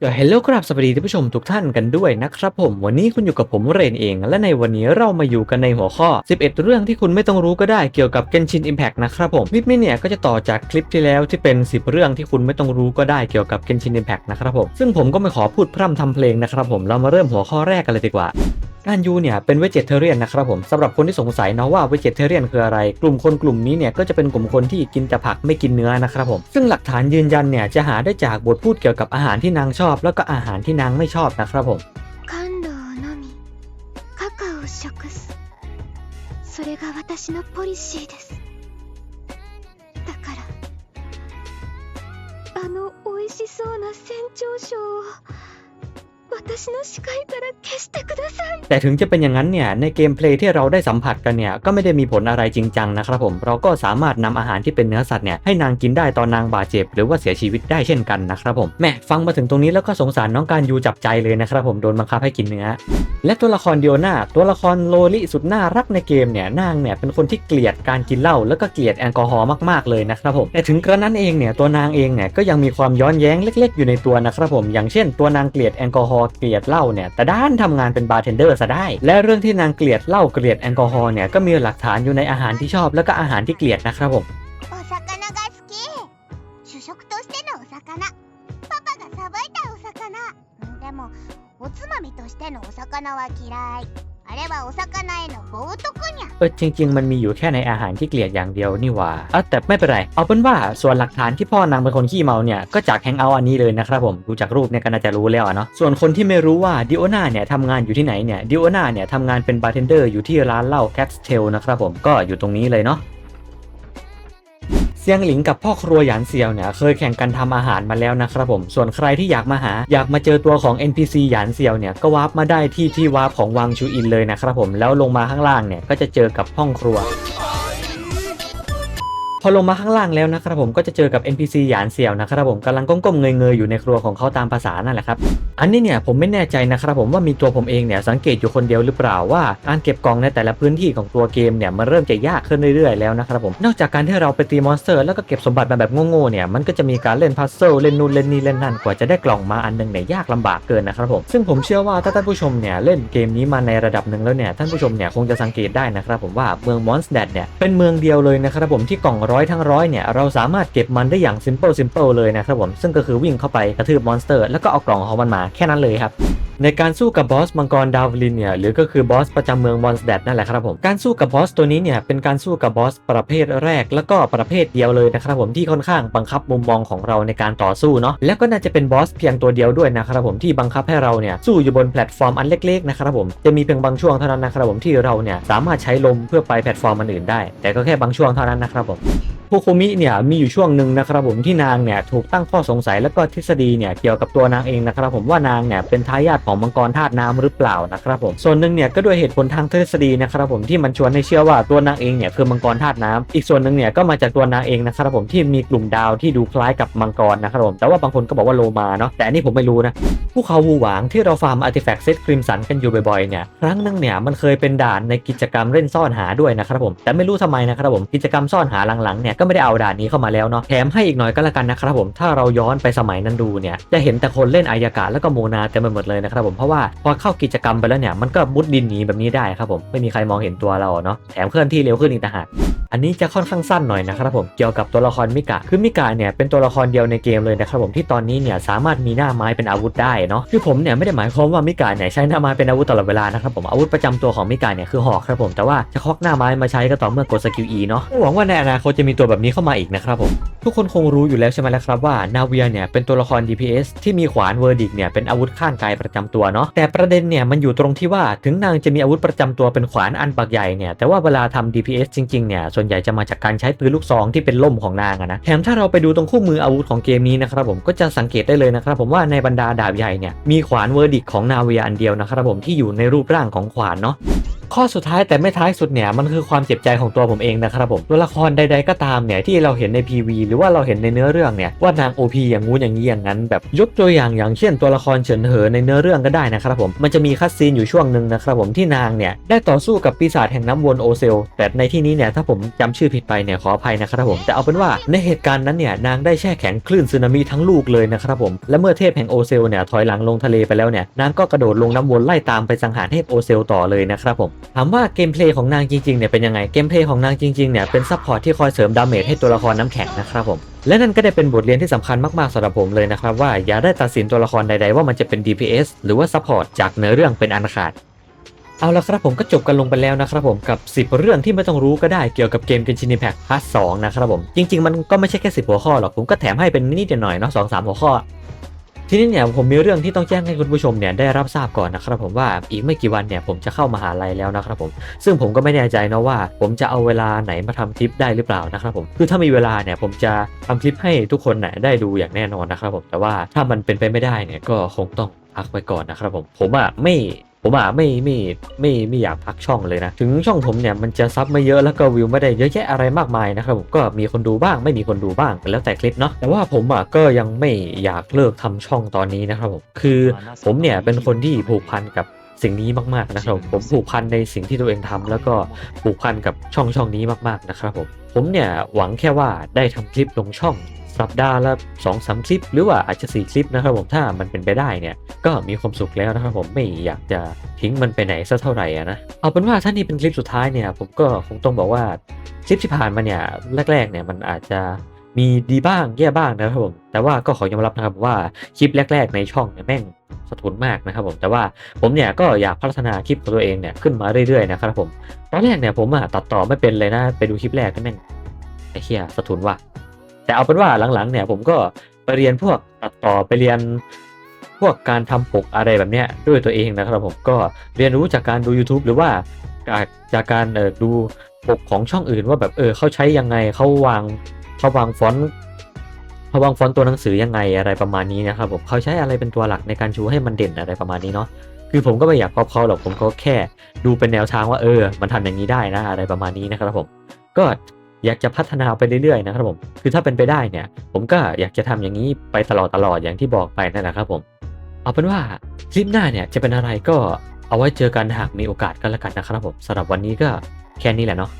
เดี๋ยวเฮลโลครับสวัสดีท่านผู้ชมทุกท่านกันด้วยนะครับผมวันนี้คุณอยู่กับผมเรนเอง และในวันนี้เรามาอยู่กันในหัวข้อ 11 เรื่องที่คุณไม่ต้องรู้ก็ได้เกี่ยวกับ Genshin Impact นะครับผมคลิปนี้เนี่ยก็จะต่อจากคลิปที่แล้วที่เป็น 10 เรื่องที่คุณไม่ต้องรู้ก็ได้เกี่ยวกับ Genshin Impact นะครับผมซึ่งผมก็ไม่ขอพูดพร่ำทำเพลงนะครับผมเรามาเริ่มหัวข้อแรกกันเลยดีกว่า การยูเนี่ยเป็นเวจเทเรียนนะครับผมสำหรับคนที่สงสัยนะว่าเวจเทเรียนคืออะไร กลุ่มคนกลุ่มนี้เนี่ยก็จะเป็นกลุ่มคนที่กินแต่ผักไม่กินเนื้อนะครับผมซึ่งหลักฐานยืนยันเนี่ยจะหาได้จากบทพูดเกี่ยวกับอาหารที่นางชอบ แล้วก็อาหารที่นางไม่ชอบนะครับผม 甘露のみカカオを食すそれが私のポリシーですだからあの美味しそうな船長賞を 私の視界から消してください แต่ถึงจะเป็นอย่างนั้นเนี่ยในเกมเพลย์ที่เราได้สัมผัสกันเนี่ยก็ไม่ได้มีผลอะไรจริงจังนะครับผมเราก็สามารถนำอาหารที่เป็นเนื้อสัตว์เนี่ยให้นางกินได้ตอนนางบาดเจ็บหรือว่าเสียชีวิตได้เช่นกันนะครับผมแม่ฟังมาถึงตรงนี้แล้วก็สงสารน้องการยูจับใจเลยนะครับผมโดนบังคับให้กินเนื้อ และตัวละครเดียวหน้าตัวละครโลลิสุดน่ารักในเกมเนี่ยนางเนี่ยเป็นคนที่เกลียดการกินเหล้าแล้วก็เกลียดแอลกอฮอล์มากๆเลยนะครับผมแต่ถึงกระนั้นเองเนี่ยตัวนางเองเนี่ยก็ยังมีความย้อนแย้งเล็ก ๆ อยู่ในตัวนะครับผมอย่างเช่น ตัวนางเกลียดแอลกอฮอล์ เกลียดเหล้าเนี่ยแต่ด้านทำงานเป็นบาร์เทนเดอร์ซะได้ และเรื่องที่นางเกลียดเหล้าเกลียดแอลกอฮอล์เนี่ยก็มีหลักฐานอยู่ในอาหารที่ชอบแล้วก็อาหารที่เกลียดนะครับผม お魚が好き主食としてのお魚パパがさばいたお魚んでもおつまみとしてのお魚は嫌い あれはお魚への冒涜にゃ เออจริง ๆ มันมีอยู่แค่ในอาหารที่เกลียดอย่างเดียวนี่หว่าอ่ะแต่ไม่เป็นไร เอาเป็นว่าส่วนหลักฐานที่พ่อนางเป็นคนขี้เมาเนี่ย ก็จากแฮงเอาท์อันนี้เลยนะครับผม ดูจากรูปเนี่ยก็น่าจะรู้แล้วอะเนาะ ส่วนคนที่ไม่รู้ว่าดิโอนาเนี่ยทำงานอยู่ที่ไหนเนี่ย ดิโอนาเนี่ยทำงานเป็นบาร์เทนเดอร์อยู่ที่ร้านเหล้าแคทเทลนะครับผม ก็อยู่ตรงนี้เลยเนาะ เซียงหลิงกับพ่อครัวหยานเซียวเนี่ยเคยแข่งกันทำอาหารมาแล้วนะครับผม ส่วนใครที่อยากมาหา อยากมาเจอตัวของ NPC หยานเซียวเนี่ยก็วาร์ปมาได้ที่ที่วาร์ปของวังชูอินเลยนะครับผมแล้วลงมาข้างล่างเนี่ยก็จะเจอกับห้องครัว พอลงมาข้างล่างแล้วนะครับผมก็จะเจอกับ NPC หยานเสี่ยวนะครับผมกำลังก้มๆเงยๆอยู่ในครัวของเขาตามภาษานั่นแหละครับอันนี้เนี่ยผมไม่แน่ใจนะครับผมว่ามีตัวผมเองเนี่ยสังเกตอยู่คนเดียวหรือเปล่าว่าการเก็บกล่องในแต่ละพื้นที่ของตัวเกมเนี่ยมันเริ่มจะยากขึ้นเรื่อยๆแล้วนะครับผมนอกจากการที่เราไปตีมอนสเตอร์แล้วก็เก็บสมบัติมาแบบโง่ๆเนี่ยมันก็จะมีการเล่นพัซเซิลเล่นนู่นเล่นนี่เล่นนั่นกว่าจะได้กล่องมาอันหนึงเนี่ยยากลำบากเกินนะครับผมซึ่งผมเชื่อว่าถ้าท่านผู้ชมเนี่ยเล่นเกมนี้มาในระดับหนึ่งแล้วเนี่ยท่านผู้ชมเนี่ยคงจะสังเกตได้นะครับผมว่าเมืองมอนสเดดเนี่ยเป็นเมืองเดียวเลยนะครับผมที่กล่องร้อยทั้งร้อยเนี่ยเราสามารถเก็บมันได้อย่าง simple simple เลยนะครับผมซึ่งก็คือวิ่งเข้าไปกระทืบมอนสเตอร์แล้วก็เอากล่องของมันมาแค่นั้นเลยครับในการสู้กับบอสมังกรดาวลินเนี่ยหรือก็คือบอสประจำเมืองมอนสเดดนั่นแหละครับผมการสู้กับบอสตัวนี้เนี่ยเป็นการสู้กับบอสประเภทแรก แล้วก็ประเภทเดียวเลยนะครับผมที่ค่อนข้างบังคับมุมมองของเราในการต่อสู้เนาะแล้วก็น่าจะเป็นบอสเพียงตัวเดียวด้วยนะครับผมที่บังคับให้เราเนี่ยสู้อยู่บนแพลตฟอร์มอันเล็กๆนะครับผมจะมีเพียงบางช่วงเท่านั้นนะครับผมที่เราเนี่ยสามารถใช้ลมเพื่อไปแพลตฟอร์มอันอื่นได้ แต่ก็แค่บางช่วงเท่านั้นนะครับผมผู้คุมิเนี่ยมีอยู่ช่วงหนึ่งนะครับผมที่นางเนี่ยถูกตั้งข้อสงสัยแล้วก็ทฤษฎีเนี่ยเกี่ยวกับตัวนางเองนะครับผมว่านางเนี่ยเป็นทายาทของมังกรธาตุน้ำหรือเปล่านะครับผมส่วนหนึ่งเนี่ยก็ด้วยเหตุผลทางทฤษฎีนะครับผมที่มันชวนให้เชื่อว่าตัวนางเองเนี่ยคือมังกรธาตุน้ำอีกส่วนหนึ่งเนี่ยก็มาจากตัวนางเองนะครับผมที่มีกลุ่มดาวที่ดูคล้ายกับมังกรนะครับผมแต่ว่าบางคนก็บอกว่าโลมาเนาะแต่อันนี้ผมไม่รู้นะภูเขาวูหวางที่เราฟาร์มอาร์ติแฟกต์เซตครีมสันกันอยู่บ่อยๆเนี่ยครั้งนึงเนี่ยมันเคยเป็นด่านในกิจกรรมเล่นซ่อนหาด้วยนะครับผมแต่ไม่รู้ทำไมนะครับผมกิจกรรมซ่อนหาหลังๆเนี่ยก็ไม่ได้เอาด่านนี้เข้ามาแล้วเนาะแถมให้อีกหน่อยก็แล้วกันนะครับผมถ้าเราย้อนไปสมัยนั้นดูเนี่ยจะเห็นแต่คนเล่นอายากาแล้วก็โมนาเต็มไปหมดเลยนะครับผมเพราะว่าพอเข้ากิจกรรมไปแล้วเนี่ยมันก็มุดดินหนีแบบนี้ได้ครับผมไม่มีใครมองเห็นตัวเราเนาะแถมเคลื่อนที่เร็วขึ้นอีกต่างหาก อันนี้จะค่อนข้างสั้นหน่อยนะครับผมเกี่ยวกับตัวละครมิกะคือมิกะเนี่ยเป็นตัวละครเดียวในเกมเลยนะครับผมที่ตอนนี้เนี่ยสามารถมีหน้าไม้เป็นอาวุธได้เนาะคือผมเนี่ยไม่ได้หมายความว่ามิกะเนี่ยใช้หน้าไม้เป็นอาวุธตลอดเวลานะครับผมอาวุธประจำตัวของมิกะเนี่ยคือหอกครับผมแต่ว่าจะควักหน้าไม้มาใช้ก็ต่อเมื่อกดสกิล E เนาะหวังว่าในอนาคตจะมีตัวแบบนี้เข้ามาอีกนะครับผมทุกคนคงรู้อยู่แล้วใช่ไหมล่ะครับว่านาเวียเนี่ยเป็นตัวละคร DPS ที่มีขวานเวอร์ดิกเนี่ยเป็นอาวุธข้างกายประจำตัวเนาะแต่ประเด็นเนี่ยมันอยู่ตรงที่ว่าถึงนางจะมีอาวุธประจำตัวเป็นขวานอันปากใหญ่เนี่ยแต่ว่าเวลาทำ DPS จริงๆเนี่ยส่วนใหญ่จะมาจากการใช้ปืนลูกซองที่เป็นล่มของนางนะแถมถ้าเราไปดูตรงคู่มืออาวุธของเกมนี้นะครับผมก็จะสังเกตได้เลยนะครับผมว่าในบรรดาดาบใหญ่เนี่ยมีขวานเวอร์ดิกของนาเวียอันเดียวนะครับผมที่อยู่ในรูปร่างของขวานเนาะ ข้อสุดท้ายแต่ไม่ท้ายสุดเนี่ยมันคือความเจ็บใจของตัวผมเองนะครับผมตัวละครใด ๆก็ตามเนี่ยที่เราเห็นใน PV หรือว่าเราเห็นในเนื้อเรื่องเนี่ยว่านาง OP อย่างงู้นอย่างนี้อย่างนั้น แบบยกตัวอย่างอย่างเช่นตัวละครเฉินเหอในเนื้อเรื่องก็ได้นะครับผมมันจะมีคัดซีนอยู่ช่วงหนึ่งนะครับผมที่นางเนี่ยได้ต่อสู้กับปีศาจแห่งน้ำวนโอเซลแต่ในที่นี้เนี่ยถ้าผมจำชื่อผิดไปเนี่ยขออภัยนะครับผมแต่เอาเป็นว่าในเหตุการณ์นั้นเนี่ยนางได้แช่แข็งคลื่นสึนามิทั้งลูกเลยนะครับผมและเมื่อเทพแห่งโอเซลเนี่ยถอยหลังลงทะเลไปแล้วเนี่ยนางก็กระโดดลงน้ำวนไล่ตามไปสังหารเทพโอเซลต่อเลยนะครับผมถามว่าเกมเพลย์ของนางจริงๆเนี่ยเป็นยังไงเกมเพลย์ของนางจริงๆเนี่ยเป็นซัพพอร์ตที่คอยเสริมดาเมจให้ตัวละครน้ำแข็งนะครับผมและนั่นก็ได้เป็นบทเรียนที่สำคัญมากๆสำหรับผมเลยนะครับว่าอย่าได้ตัดสินตัวละครใดๆว่ามันจะเป็น DPS หรือว่าซัพพอร์ตจากเนื้อเรื่องเป็นอันขาดเอาละครับผมก็จบกันลงไปแล้วนะครับผมกับ 10 เรื่องที่ไม่ต้องรู้ก็ได้เกี่ยวกับเกม Genshin Impact Part 2นะครับผมจริง ๆ มันก็ไม่ใช่แค่ 10 หัวข้อหรอกผมก็แถมให้เป็นนิดหน่อยเนาะสองสามหัวข้อ ทีนี้เนี่ยผมมีเรื่องที่ต้องแจ้งให้คุณผู้ชมเนี่ยได้รับทราบก่อนนะครับผมว่าอีกไม่กี่วันเนี่ยผมจะเข้ามหาลัยแล้วนะครับผมซึ่งผมก็ไม่แน่ใจนะว่า ผมจะเอาเวลาไหนมาทำคลิปได้หรือเปล่านะครับผมคือถ้ามีเวลาเนี่ยผมจะทำคลิปให้ทุกคนเนี่ยได้ดูอย่างแน่นอนนะครับผมแต่ว่าถ้ามันเป็นไปไม่ได้เนี่ยก็คงต้องพักไว้ก่อนนะครับผมผมอะไม่ ผมอะไม่ไม่ไม่ไม่อยากพักช่องเลยนะ ถึงช่องผมเนี่ยมันจะซับไม่เยอะแล้วก็วิวไม่ได้เยอะแยะอะไรมากมายนะครับผมก็มีคนดูบ้างไม่มีคนดูบ้างแล้วแต่คลิปเนาะแต่ว่าผมอะก็ยังไม่อยากเลิกทำช่องตอนนี้นะครับผมคือผมเนี่ยเป็นคนที่ผูกพันกับสิ่งนี้มากๆนะครับผมผูกพันในสิ่งที่ตัวเองทำแล้วก็ผูกพันกับช่องช่องนี้มากๆนะครับผมผมเนี่ยหวังแค่ว่าได้ทำคลิปลงช่อง สัปดาห์ละ2อสคลิป หรือว่าอาจจะ4คลิปนะครับผมถ้ามันเป็นไปได้เนี่ยก็มีความสุขแล้วนะครับผมไม่อยากจะทิ้งมันไปไหนสักเท่าไหร่นะเอาเป็นว่าถ้านี่เป็นคลิปสุดท้ายเนี่ยผมก็คงต้องบอกว่าคลิปที่ผ่านมาเนี่ยแรกๆเนี่ยมันอาจจะมีดีบ้างแย่บ้างนะครับผม แต่ว่าก็ขอยอมรับนะครับว่าคลิปแรก ๆ ในช่องเนี่ยแม่งสะทุนมากนะครับผมแต่ว่าผมเนี่ยก็อยากพัฒนาคลิปของตัวเองเนี่ยขึ้นมาเรื่อยๆนะครับผมตอนแรกเนี่ยผมอะตัดต่อไม่เป็นเลยนะไปดูคลิปแรกนี่แม่งไอ้เหี้ยสะทุนว่ะ แต่เอาเป็นว่าหลังๆ เนี่ยผมก็ไปเรียนพวกตัดต่อไปเรียนพวกการทำปกอะไรแบบเนี้ยด้วยตัวเองนะครับผมก็เรียนรู้จากการดู YouTube หรือว่าจากจากการเออดูปกของช่องอื่นว่าแบบเออเขาใช้ยังไงเขาวางเขาวางฟอนต์เขาวางฟอนต์ตัวหนังสือยังไงอะไรประมาณนี้นะครับผมเขาใช้อะไรเป็นตัวหลักในการชูให้มันเด่นอะไรประมาณนี้เนาะคือผมก็ไม่อยากก๊อปเขาหรอกผมก็แค่ดูเป็นแนวทางว่าเออ มันทำอย่างนี้ได้นะอะไรประมาณนี้นะครับผมก็ อยากจะพัฒนาไปเรื่อยๆนะครับผมคือถ้าเป็นไปได้เนี่ย ผมก็อยากจะทำอย่างนี้ไปตลอดตลอดอย่างที่บอกไปนั่นแหละครับผม เอาเป็นว่าคลิปหน้าเนี่ยจะเป็นอะไรก็เอาไว้เจอกันหากมีโอกาสกันละกันนะครับผมสำหรับวันนี้ก็แค่นี้แหละเนาะ